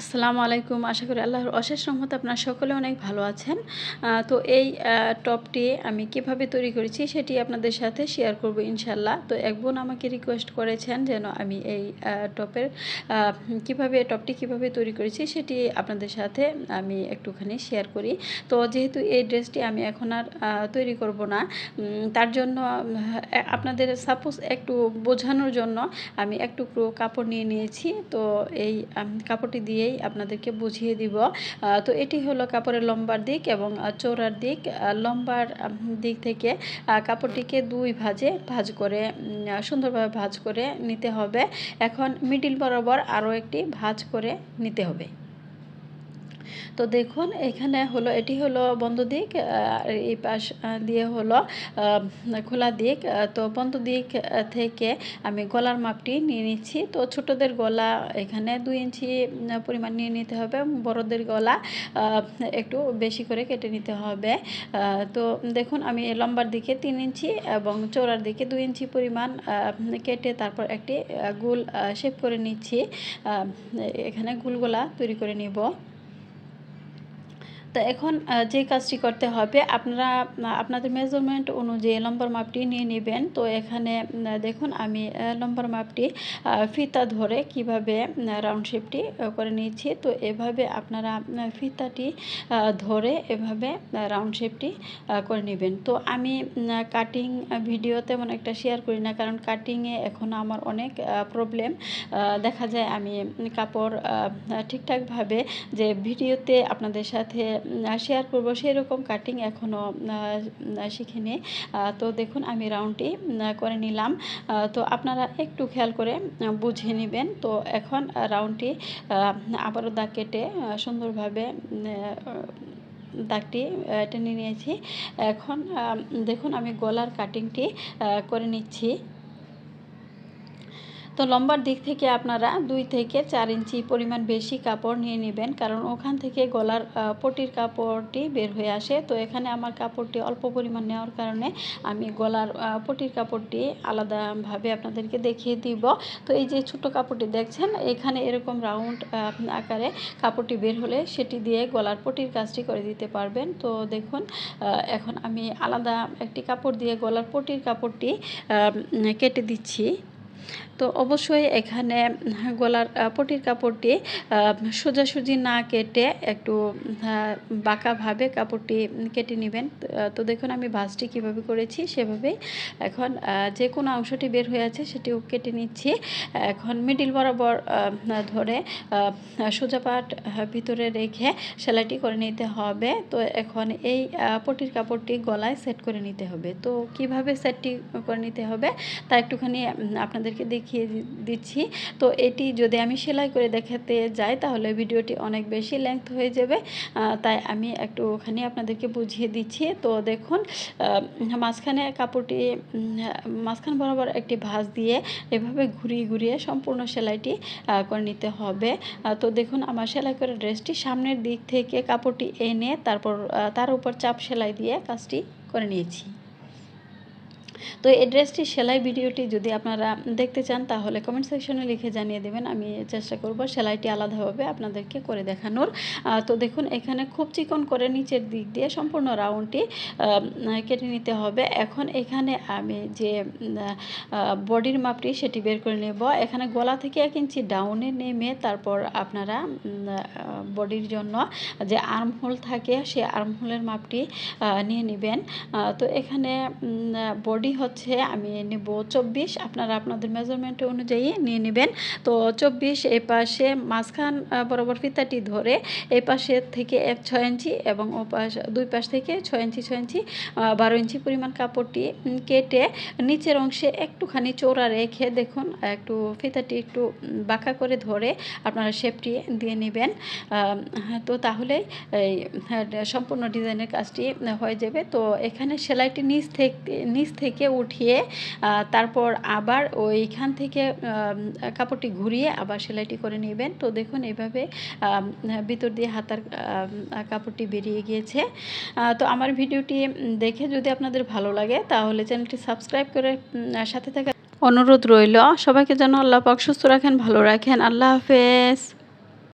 আসসালামু আলাইকুম। আশা করি আল্লাহর অশেষ রহমত আপনার সকলে অনেক ভালো আছেন। তো এই টপটি আমি কীভাবে তৈরি করেছি সেটি আপনাদের সাথে শেয়ার করব ইনশাল্লাহ তো এক বোন আমাকে রিকোয়েস্ট করেছেন যেন আমি এই টপের কীভাবে, টপটি কীভাবে তৈরি করেছি সেটি আপনাদের সাথে আমি একটুখানি শেয়ার করি। তো যেহেতু এই ড্রেসটি আমি এখন আর তৈরি করব না তার জন্য আপনাদের সাপোজ একটু বোঝানোর জন্য আমি এক টুকরো কাপড় নিয়ে নিয়েছি। তো এই কাপড়টি কাপড়টি দিয়েই আপনাদেরকে বুঝিয়ে দিব। তো এটি হলো কাপড়ের লম্বার দিক এবং চোরার দিক। লম্বার দিক থেকে কাপড়টিকে দুই ভাজে ভাজ করে সুন্দরভাবে ভাজ করে নিতে হবে। এখন মিডিল বরাবর আরও একটি ভাজ করে নিতে হবে। তো দেখুন, এখানে হলো, এটি হলো বন্ধ দিক এই পাশ দিয়ে হলো খোলা দিক। তো বন্ধ দিক থেকে আমি গলার মাপটি নিয়ে নিচ্ছি। তো ছোটদের গলা এখানে দুই ইঞ্চি পরিমাণ নিয়ে নিতে হবে। বড়দের গলা একটু বেশি করে কেটে নিতে হবে। তো দেখুন, আমি লম্বার দিকে তিন ইঞ্চি এবং চৌড়ার দিকে দুই ইঞ্চি পরিমাণ কেটে তারপর একটি গোল শেপ করে নিচ্ছি। এখানে গোলগোলা তৈরি করে নিব। তো এখন যে কাজটি করতে হবে, আপনারা আপনাদের মেজারমেন্ট অনুযায়ী লম্বার মাপটি নিয়ে নেবেন। তো এখানে দেখুন, আমি লম্বার মাপটি ফিতা ধরে কীভাবে রাউন্ড শেপটি করে নিয়েছি। তো এভাবে আপনারা ফিতাটি ধরে এভাবে রাউন্ড শেপটি করে নেবেন। তো আমি কাটিং ভিডিও তেমন একটা শেয়ার করি না, কারণ কাটিংয়ে এখন আমার অনেক প্রবলেম দেখা যায় আমি কাপড় ঠিকঠাকভাবে যে ভিডিওতে আপনাদের সাথে শেয়ার করব। সেই রকম কাটিং এখনও শিখিনি। তো দেখুন, আমি রাউন্ডটি করে নিলাম। তো আপনারা একটু খেয়াল করে বুঝে নেবেন। তো এখন রাউন্ডটি আবারও দাগ কেটে সুন্দরভাবে দাগটি টেনে নিয়েছি। এখন দেখুন, আমি গলার কাটিংটি করে নিচ্ছি। তো লম্বার দিক থেকে আপনারা দুই থেকে চার ইঞ্চি পরিমাণ বেশি কাপড় নিয়ে নেবেন, কারণ ওখান থেকে গলার পটির কাপড়টি বের হয়ে আসে। তো এখানে আমার কাপড়টি অল্প পরিমাণ নেওয়ার কারণে আমি গলার পটির কাপড়টি আলাদাভাবে আপনাদেরকে দেখিয়ে দিব। তো এই যে ছোট কাপড়টি দেখছেন, এখানে এরকম রাউন্ড আকারে কাপড়টি বের হলে সেটি দিয়ে গলার পটির কাজটি করে দিতে পারবেন। তো দেখুন এখন আমি আলাদা একটি কাপড় দিয়ে গলার পটির কাপড়টি কেটে দিচ্ছি। তো অবশ্যই এখানে গলার পটির কাপড়টি সোজাসুজি না কেটে একটু বাঁকাভাবে কাপড়টি কেটে নেবেন। তো- দেখুন আমি ভাঁজটি কীভাবে করেছি সেভাবেই এখন যে কোনো অংশটি বের হয়ে আছে সেটিও কেটে নিচ্ছি। এখন মিডিল বরাবর ধরে সোজা পাট ভিতরে রেখে সেলাইটি করে নিতে হবে। তো এখন এই পটির কাপড়টি গলায় সেট করে নিতে হবে। তো কীভাবে সেটটি করে নিতে হবে তা একটুখানি উম, আপনাদেরকে দেখিয়ে দিচ্ছি। তো এটি যদি আমি সেলাই করে দেখাতে যাই, তাহলে ভিডিওটি অনেক বেশি লেংথ হয়ে যাবে। তাই আমি একটুখানি আপনাদেরকে বুঝিয়ে দিচ্ছি। তো দেখুন মাঝখানে কাপড়টি মাঝখান বরাবর একটি ভাঁজ দিয়ে এভাবে ঘুরিয়ে ঘুরিয়ে সম্পূর্ণ সেলাইটি করে নিতে হবে। তো দেখুন, আমার সেলাই করা ড্রেসটি সামনের দিক থেকে কাপড়টি এনে তারপর তার উপর চাপ সেলাই দিয়ে কাজটি করে নিয়েছি। তো এই ড্রেসটি সেলাই ভিডিওটি যদি আপনারা দেখতে চান, তাহলে কমেন্ট সেকশনে লিখে জানিয়ে দেবেন। আমি চেষ্টা করব সেলাইটি আলাদাভাবে আপনাদেরকে করে দেখানোর। তো দেখুন, এখানে খুব চিকন করে নিচের দিক দিয়ে সম্পূর্ণ রাউন্ডটি কেটে নিতে হবে। এখন এখানে আমি যে বডির মাপটি সেটি বের করে নেব। এখানে গলা থেকে এক ইঞ্চি ডাউনে নেমে তারপর আপনারা বডির জন্য যে আর্ম হোল থাকে সেই আর্ম হোলের মাপটি নিয়ে নেবেন। তো এখানে বডি হচ্ছে আমি নেব চব্বিশ। আপনারা আপনাদের মেজারমেন্ট অনুযায়ী নিয়ে নেবেন। তো চব্বিশ এই পাশে মাঝখান বরাবর ফিতাটি ধরে এই পাশে থেকে এক ছয় ইঞ্চি এবং ও পাশ দুই পাশ থেকে ছয় ইঞ্চি ছয় ইঞ্চি বারো ইঞ্চি পরিমাণ কাপড়টি কেটে নিচের অংশে একটুখানি চোরা রেখে দেখুন একটু ফিতাটি একটু বাঁকা করে ধরে আপনারা শেপটি দিয়ে নেবেন। তো তাহলে হ্যাঁ, সম্পূর্ণ ডিজাইনের কাজটি হয়ে যাবে। তো এখানে সেলাইটি নিচ থেকে নিচ থেকে উঠিয়ে তারপর আবার ওইখান থেকে কাপড়টি ঘুরিয়ে আবার সেলাইটি করে নেবেন। তো দেখুন এভাবে ভিতর দিয়ে হাতার কাপড়টি বেরিয়ে গিয়েছে। তো আমার ভিডিওটি দেখে যদি আপনাদের ভালো লাগে, তাহলে চ্যানেলটি সাবস্ক্রাইব করে সাথে থাকা অনুরোধ রইল। সবাইকে যেন আল্লাহ পাক সুস্থ রাখেন, ভালো রাখেন। আল্লাহ হাফেজ।